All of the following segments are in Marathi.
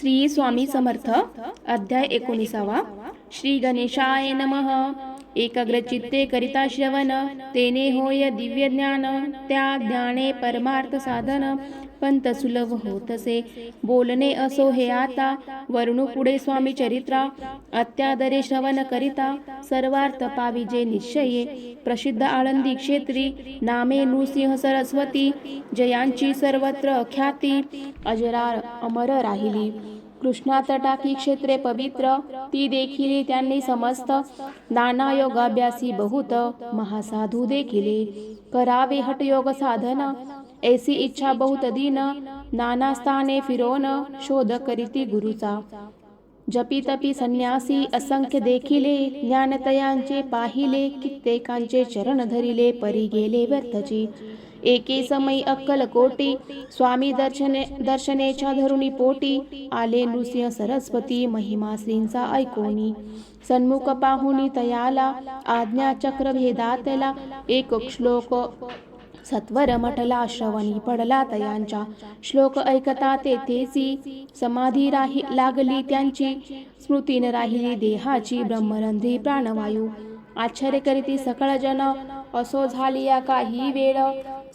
श्री स्वामी समर्थ अध्याय एकोणीसावा. श्री गणेशाय नमः. एकाग्रचित्ते करिता श्रवण तेने होय दिव्य ज्ञान त्या ज्ञाने परमार्थ साधन. पंत सुलभ होतसे. बोलणे असो हे आता. वर्णू पुढे स्वामी चरित्रा. अत्यादरे श्रवण करिता. सर्वार्थ पाविजे निश्चये. प्रसिद्ध आळंदी क्षेत्री. नामे नृसिंह सरस्वती. जयांची सर्वत्र ख्याती. अजरार अमर राहिली. कृष्णा तटाकी क्षेत्रे पवित्र. ती देखिले त्यांनी समस्त. नाना योगाभ्यासी बहुत. महासाधू देखिले. करावे हटयोग साधन. ऐसी इच्छा बहुत दिन नाना स्थाने फिरोन शोध करीती गुरुचा। जपी तपी संन्यासी असंख्य देखिले ज्ञानतयांचे पाहिले कित्येकांचे चरण धरिले परी गेले व्यर्थची। एके समय अक्कल कोटी स्वामी दर्शने दर्शनेच्या धरुणी पोटी आले नृसिंह सरस्वती महिमा श्रींचा ऐकोनी। सन्मुख पाहुनी तयाला आज्ञा चक्र भेदातला एक श्लोक सत्वर मटला श्रवणी पडला तयांच्या. श्लोक ऐकता तेथेसी समाधी राही लागली त्यांची. स्मृतीन राहिली देहाची ब्रह्मरंधी प्राणवायू. आश्चर्य करीती सकळ जन असो झाली या काही वेळ.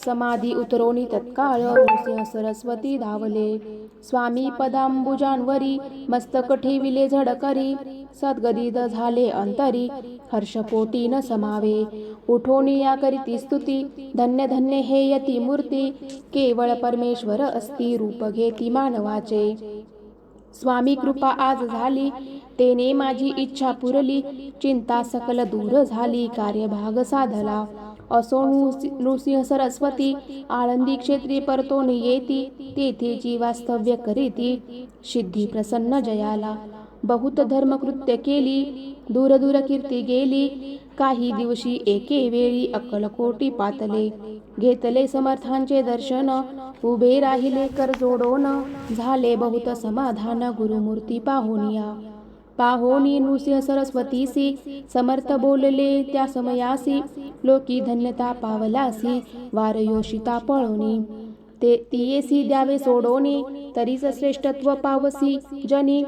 समाधी उतरोनी तत्काळ नृसिंह सरस्वती धावले. स्वामी पदांबुजांवरी मस्तक ठेविले झडकरी. सद्गदित झाले अंतरी हर्षपोटी न समावे. उठोनी या करीती स्तुती धन्य धन्य हे यती मूर्ती केवळ परमेश्वर असती रूप घेती मानवाचे. स्वामी कृपा आज झाली तेने माझी इच्छा पुरली चिंता सकल दूर झाली कार्यभाग साधला. असो नृसि- नृसिंह सरस्वती आळंदी क्षेत्री परतोन येती तेथेची वास्तव्य करीती सिद्धी प्रसन्न जयाला. बहुत धर्मकृत्य केली दूर दूर कीर्ती गेली काही दिवशी एके वेळी अक्कलकोटी पातले घेतले समर्थांचे दर्शन उभे राहिले कर जोडोन झाले बहुत समाधान गुरुमूर्ती पाहुनिया पाहोनी नृसिंह सरस्वतीसी समर्थ बोलले त्या समयासी लोकी धन्यता पावलासी वारयोषिता पळोनी ते तियेसी द्यावे सोडोनी तरीच श्रेष्ठत्व पावसी जनी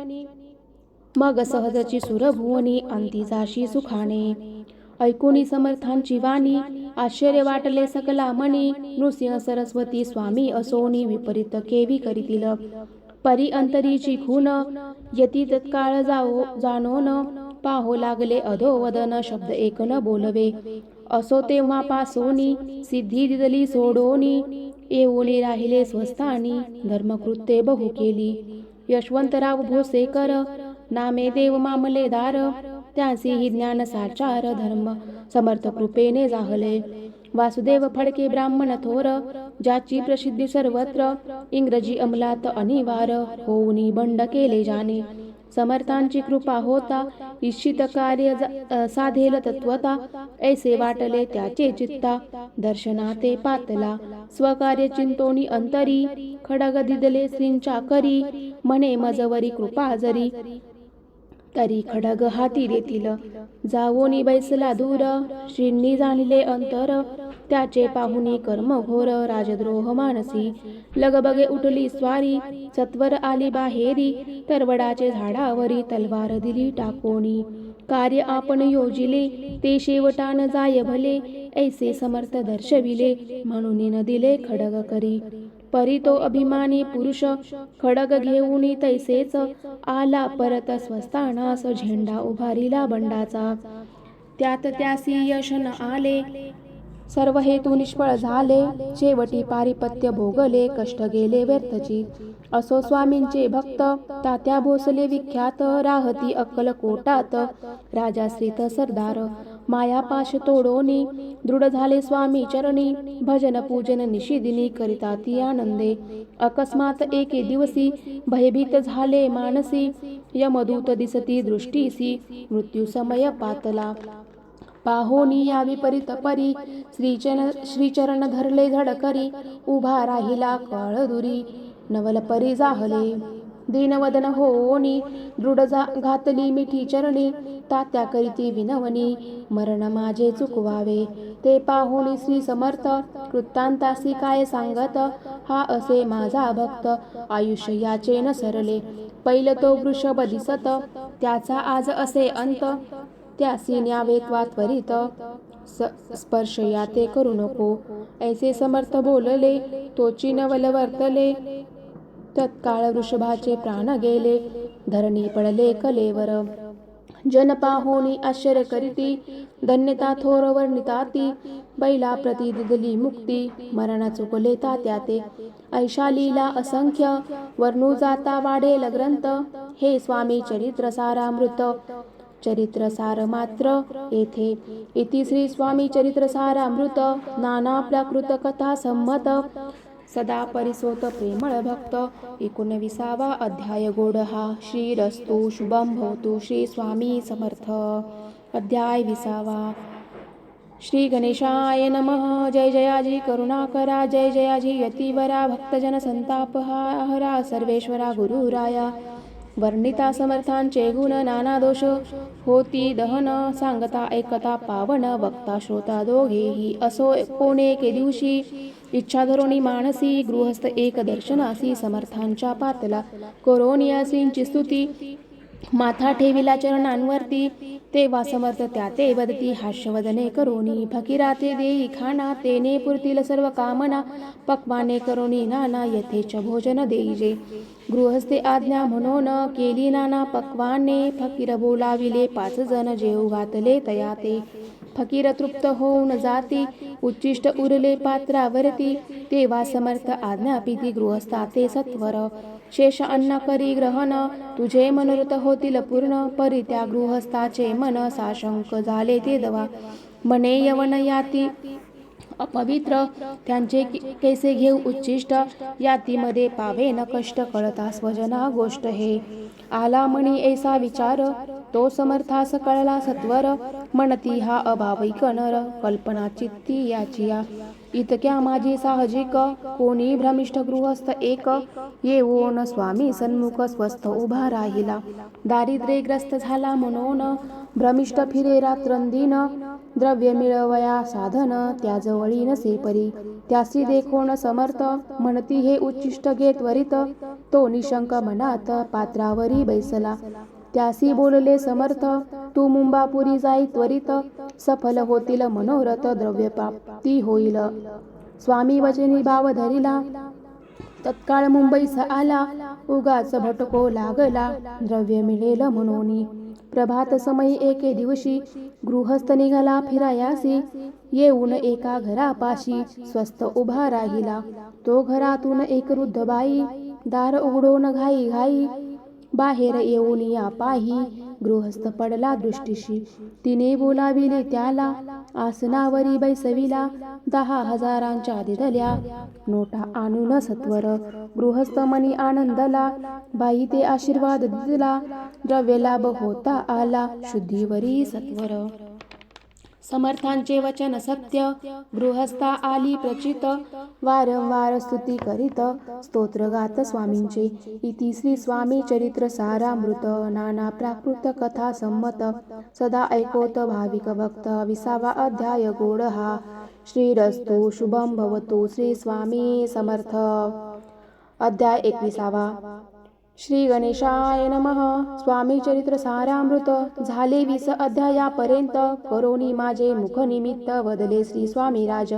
मग सहजची सुरभुवनी अंतिजाशी सुखाने. ऐकुनी समर्थांची वाणी आश्चर्य वाटले सकला मणी नृसिंह सरस्वती स्वामी असोनी विपरीत केवी करीतील. परी अंतरीची खून यती तत्काळ जाओ जाणोन पाहो लागले अधोवदन शब्द एक न बोलवे. असो तेव्हा पासोनी सिद्धी दिदली सोडोनी येऊनी राहिले स्वस्थानी धर्मकृत्ये बहु केली यशवंतराव भोसेकर नामे देव मामलेदार त्यासीही ज्ञान साचार धर्म. समर्थ कृपेने जाहले. वासुदेव फडके ब्राह्मण थोर ज्याची प्रसिद्धी सर्वत्र. इंग्रजी अंमलात अनिवार होऊनी बंड केले जाणे. समर्थांची कृपा होता इच्छित कार्य ज- साधेल तत्वता. ऐसे वाटले त्याचे चित्ता दर्शनाते पातला. स्वकार्य चिंतोनी अंतरी खडग दिदले श्रींच्या करी. म्हणे मजवरी कृपा जरी तरी खडग हाती देतील. जावोनी बैसला दूर श्रींनी जाणले अंतर. त्याचे पाहुनी कर्म घोर राजद्रोह मानसी. लगबगे उठली स्वारी सत्वर आली बाहेरी. तरवडाचे झाडावरी तलवार दिली टाकोणी कार्य आपण योजिले ते शेवटान जाय भले. ऐसे समर्थ दर्शविले म्हणून दिले खडग करी. परी तो अभिमानी पुरुष खडग घेऊन तैसेच आला परत स्वस्तानास झेंडा उभारीला बंडाचा. त्यात त्यासी यश न आले सर्व हेतू निष्फळ झाले शेवटी पारिपत्य भोगले कष्ट गेले व्यर्थची. असो स्वामींचे भक्त तात्या भोसले विख्यात राहती अक्कलकोटात राजाश्रीत सरदार मायापाश तोडोनी दृढ झाले स्वामी चरणी भजन पूजन निशिदिनी करिता ती आनंदे. अकस्मात एके दिवसी भयभीत झाले मानसी यमदूत दिसती दृष्टीसी मृत्यू समय पातला. पाहोनी या विपरीत परी श्रीचन श्रीचरण धरले झडकरी उभा राहिला कळदुरी नवल परी जाहले. दीनवदन होनी दृढ जा घातली मिठी चरणी तात्या करीती विनवनी मरण माझे चुकवावे ते पाहुणी श्री समर्थ कृत्तांतासी काय सांगत हा असे माझा भक्त आयुष्य याचे न सरले पैल तो वृषभ दिसत त्याचा आज असे अंत त्यासी न्यावे त्वरित स- स्पर्श या ते करू नको ऐसे समर्थ बोलले तो चिनवल वर्तले तत्काळ वृषभाचे प्राण गेले. धरणी पडले कलेवर. जन पाहोनी आश्चर्य करीती. धन्यता थोर वर्णिताती बैला प्रती दिदली मुक्ती. मरण चुकले तात्या ते ऐशालीला असंख्य. वर्णू जाता वाढेल ग्रंथ. हे स्वामी चरित्र सारामृत चरित्र सार मात्र येथे. इति श्री स्वामी चरित्र सारामृत नाना प्राकृत कथा संमत. सदा परिसोत प्रेमळ भक्त. एकोणविसावा अध्याय गोड हा श्रीरस्तु शुभम भवतु श्री स्वामी समर्थ. अध्याय विसावा. श्री गणेशाय नमः. जय जयाजी करुणाकरा. जय जयाजी यतिवरा. भक्तजन संतापहारा सर्वेश्वरा गुरुराया. वर्णिता समर्थांचे गुण नाना दोष. होती दहन सांगता ऐकता पावन वक्ता श्रोता दोघेही असो कोणे के दिवशी. इच्छा धरोणी मानसी गृहस्थ एक दर्शनासी समर्थांच्या पातला. कोरोनियासींची स्तुती. माथा ठेविला चरणांवरती तेव्हा समर्थ त्या ते वदती हास्यवदने करोनी फकीरा ते देई खाना तेने पुरतील सर्व कामना पक्वाने करोनी नाना यथेच भोजन देईजे. गृहस्थे आज्ञा म्हणून केली नाना पक्वाने फकीर बोलाविले पाच जण जेव घातले तया ते फकीर तृप्त होऊन जाती उच्चिष्ट उरले पात्रावरती तेव्हा समर्थ आज्ञापिती गृहस्था ते सत्वर. शेष अन्न करी ग्रहण तुझे मनोरथ होतील पूर्ण परी त्या गृहस्थाचे मन साशंक झाले ते दवा. मने यवन याती अपवित्र त्यांचे कैसे घेऊ उच्चिष्ट यातीमध्ये पावे न कष्ट कळता स्वजना गोष्ट हे. आला म्हणी ऐसा विचार तो समर्थास कळला सत्वर म्हणती हा अभाविक नर कल्पना चित्ती याचिया. इतक्या माझी साहजिक कोणी भ्रमिष्ठ गृहस्थ एक. येऊन स्वामी सन्मुख स्वस्थ उभा राहिला. दारिद्र्यग्रस्त झाला म्हणून भ्रमिष्ठ फिरे रात्रंदिन. द्रव्य मिळवया साधन त्याजवळी नसे परी. त्यासी देखोण समर्थ म्हणती हे उच्चिष्ट घे त्वरित. तो निशंक मनात पात्रावरी बैसला. त्यासी बोलले समर्थ तू मुंबापुरी जाई त्वरित सफल होतील मनोरथ द्रव्य प्राप्ती होईल. स्वामी वचनी भाव धरिला. तत्काळ मुंबईस आला. उगाच भटको लागला. द्रव्य मिळेल म्हणून. प्रभात समयी एके दिवशी गृहस्थ निघाला फिरायासी. येऊन एका घरापाशी स्वस्त उभा राहिला. तो घरातून एक वृद्ध बाई दार उघडून घाई घाई बाहेर येऊन या पाही गृहस्थ पडला दृष्टीशी. तिने बोलाविले त्याला आसनावरी बैसविला दहा हजारांच्या दिदल्या नोटा आणून सत्वर. गृहस्थ मनी आनंदला बाई ते आशीर्वाद दिला द्रव्य लाभ होता आला शुद्धीवरी सत्वर. समर्थांचे वचन सत्य गृहस्था आली प्रचित वारंवार स्तुती करीत स्तोत्र गात स्वामींचे. इति श्री स्वामी चरित्र सारामृत नाना प्राकृत कथा संमत. सदा ऐकोत भाविक भक्त विसावा अध्याय गोड हा श्रीरस्तु शुभम भवतु श्री स्वामी समर्थ. अध्याय एकविसावा. श्री गणेशाय नमः. स्वामी चरित्र सारामृत झाले वीस अध्यायापर्यंत. करोनी माझे मुख निमित्त वदले श्री स्वामी राज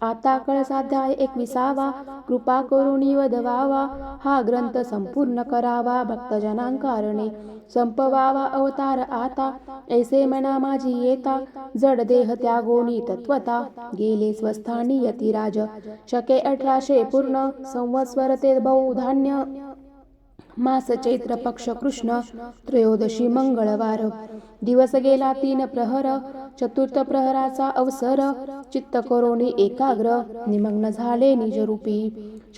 आता कळसाध्याय एकविसावा. कृपा करुणी वधवावा हा ग्रंथ संपूर्ण करावा भक्तजनांकारणे. संपवावा अवतार आता. ऐसे मना माझी येता. जड देह त्यागोनी तत्वता गेले स्वस्थानी यतिराज. शके अठराशे पूर्ण. संवत्सर ते बहुधान्य. मास चैत्र पक्ष कृष्ण त्रयोदशी मंगळवार. दिवस गेला तीन प्रहर चतुर्थ प्रहराचा अवसर चित्त करोनी एकाग्र निमग्न झाले निजरूपी.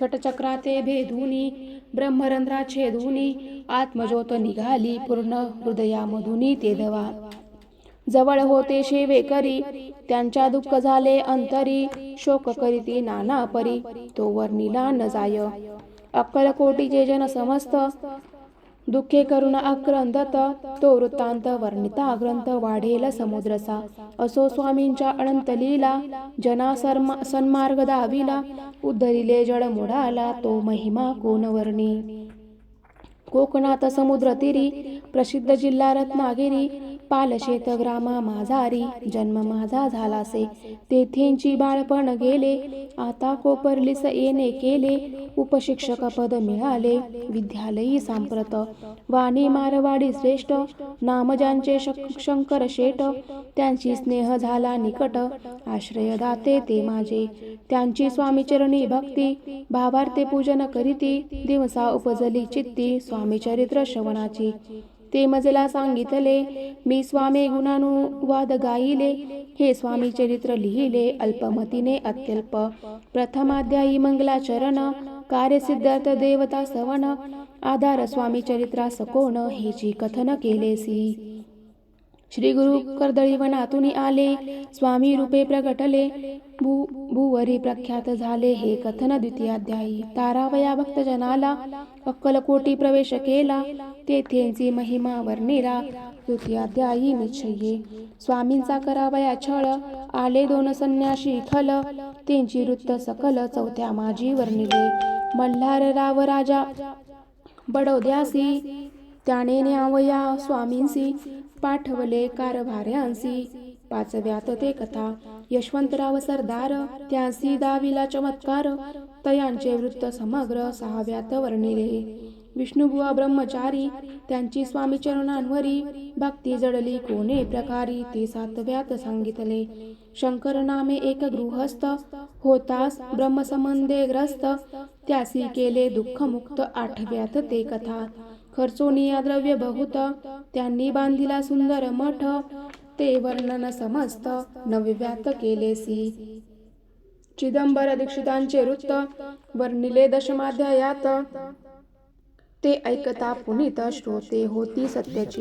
षटचक्राते भेदुनी ब्रह्मरंध्रा छेदुनी आत्मज्योत निघाली पूर्ण हृदयामधुनी ते दवा. जवळ होते शेवे करी त्यांच्या दुःख झाले अंतरी शोक करीती नाना परी तो वर्णिला न जाय. अक्कलकोटीचे जन समस्त दुःखे करुण आक्रंदत तो वृत्तांत वर्णिता ग्रंथ वाढेल समुद्रसा. असो स्वामींच्या अनंत लीला जना सन्मार्ग दाविला उद्धरिले जड मोडाला तो महिमा कोण वर्णी. कोकणात समुद्रतीरी प्रसिद्ध जिल्हा रत्नागिरी पालशेत ग्रामा माझारी जन्म माझा झालासे. तेथेंची बाळपण गेले आता कोपरलीस येणे केले. उपशिक्षक पद मिळाले विद्यालयी सांप्रत. वाणी मारवाडी श्रेष्ठ नामजांचे शक- शंकर शेट. त्यांची स्नेह झाला निकट आश्रयदाते ते माझे. त्यांची स्वामीचरणी भक्ती भावार्थे पूजन करीती दिवसा उपजली चित्ती स्वामीचरित्र श्रवणाची. ते मजला सांगितले मी स्वामी गुणानुवाद गाईले हे स्वामी चरित्र लिहिले अल्पमतीने अत्यल्प. प्रथमाध्यायी मंगलाचरण कार्यसिद्धार्थ देवता सवण आधार स्वामी चरित्रा सकोण हेची कथन केलेसी? श्री गुरु कर्दळीवनातून आले स्वामी रूपे प्रगटले भू भूवरी प्रख्यात झाले हे कथन द्वितीयाध्यायी. तारावया भक्तजनाला अक्कलकोटी प्रवेश केला तेथेंची महिमा वर्णिला तृतीयाध्यायी निश्चये. स्वामींचा करावया छळ आले दोन संन्याशी खल त्यांची वृत्त सकल चौथ्या माझी वर्णिले. मल्हार राव राजा बडोद्यासी त्याने न्यावया स्वामींसी पाठवले कारभार्यांसी पाचव्यात ते कथा. यशवंतराव सरदार त्यासी दाविला चमत्कार. तयांचे वृत्त समग्र सहाव्यात वर्णिले. विष्णुबुवा ब्रह्मचारी त्यांची स्वामी चरणांवरी. भक्ती जडली कोणे प्रकारी ते सातव्यात सांगितले. शंकर नामे एक गृहस्थ. होतास ब्रह्मसंबंधे ग्रस्त. त्यासी केले दुःखमुक्त आठव्यात ते कथा. खर्चोनिया द्रव्य बहुत त्यांनी बांधिला सुंदर मठ ते वर्णन समस्त नवव्यात केलेसी. चिदंबर दीक्षितांचे वृत्त वर्णिले दशमाध्यायात. ते ऐकता पुनीत श्रोते होती सत्याची.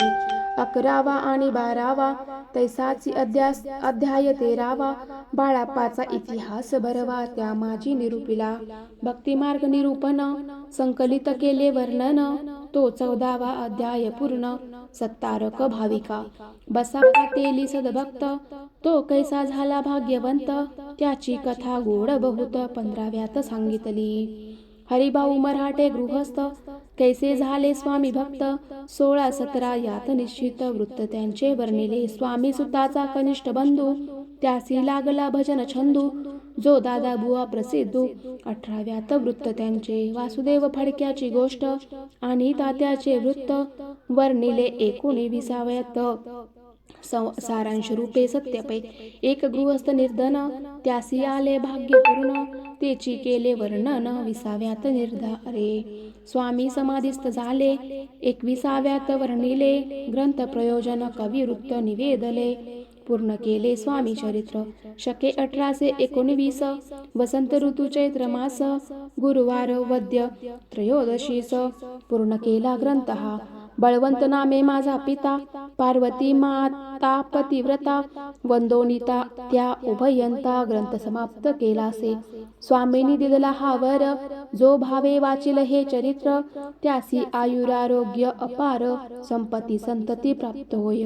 अकरावा आणि बारावा तैसाची अध्यास अध्याय तेरावा बाळाप्पाचा इतिहास भरवा त्या माझी निरूपिला. भक्तिमार्ग निरूपण संकलित केले वर्णन. तो चौदावा अध्याय पूर्ण सत्तारक भाविका. बसा तेली सदभक्त तो कैसा झाला भाग्यवंत? त्याची कथा गोड बहुत पंधराव्यात सांगितली. हरिभाऊ मराठे गृहस्थ कैसे झाले स्वामी भक्त? सोळा सतरा यात निश्चित वृत्त त्यांचे वर्णिले. स्वामी सुताचा कनिष्ठ बंधू त्यासी लागला भजन छंदू. जो दादा बुवा प्रसिद्ध अठराव्यात वृत्त त्यांचे वासुदेव फडक्याची गोष्ट आणि तात्याचे वृत्त वर्णिले एकोणीविसाव्यात सारांश रूपे सत्यपै एक गृहस्थ निर्धन त्यासी आले भाग्यपूर्ण तेची केले वर्णन विसाव्यात निर्धारे. स्वामी समाधिस्थ झाले एकविसाव्यात वर्णिले ग्रंथ प्रयोजन कविवृत्त निवेदले. पूर्ण केले. स्वामी चरित्र. शके अठराशे एकोणवीस. वसंत ऋतू चैत्र मास. गुरुवार वद्य त्रयोदशीस पूर्ण केला ग्रंथ हा. बळवंत नामे माझा पिता. पार्वती माता पतिव्रता. वंदोनिता त्या उभयंता ग्रंथ समाप्त केलासे. स्वामींनी दिलेला हा वर. जो भावे वाचिल हे चरित्र त्यासी आयुरारोग्य अपार. संपत्ती संतती प्राप्त होय.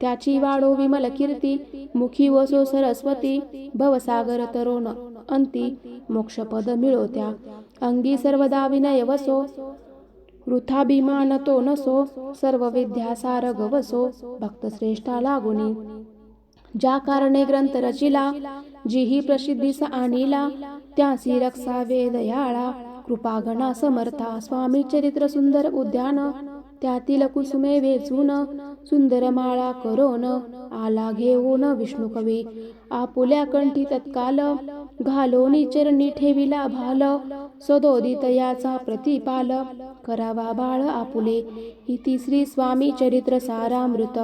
त्याची वाढो विमल कीर्ती मुखी वसो सरस्वती भवसागर तरुण अंती मोक्षपद मिळवत्या. अंगी सर्वदा विनय वसो वृथाभिमान तो नसो सर्व विद्यासार गवसो भक्त श्रेष्ठा लागुनी. ज्या कारणे ग्रंथ रचिला जीही प्रसिद्धीस आणिला त्यासी रक्षा वेदयाळा कृपागणा समर्था स्वामी चरित्र सुंदर उद्यान त्यातील कुसुमे वेचून सुंदर माळा करोन आला घेऊन विष्णू कवी. आपुल्या कंठी तत्काल घालोनी चरणी ठेविला भाल. सदोदित याचा प्रतिपाल करावा बाळ आपुले. इति श्री स्वामी चरित्र सारामृत.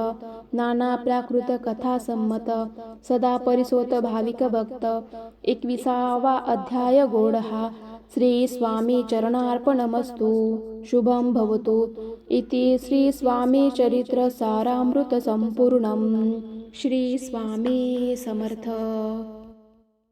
नाना प्राकृत कथा संमत. सदा परिसोत भाविक भक्त. एकविसावा अध्याय गोड हा श्री स्वामी चरणार्पणमस्तु. शुभं भवतु. इति श्री स्वामी चरित्र सारामृत संपूर्णम। श्री स्वामी समर्थ।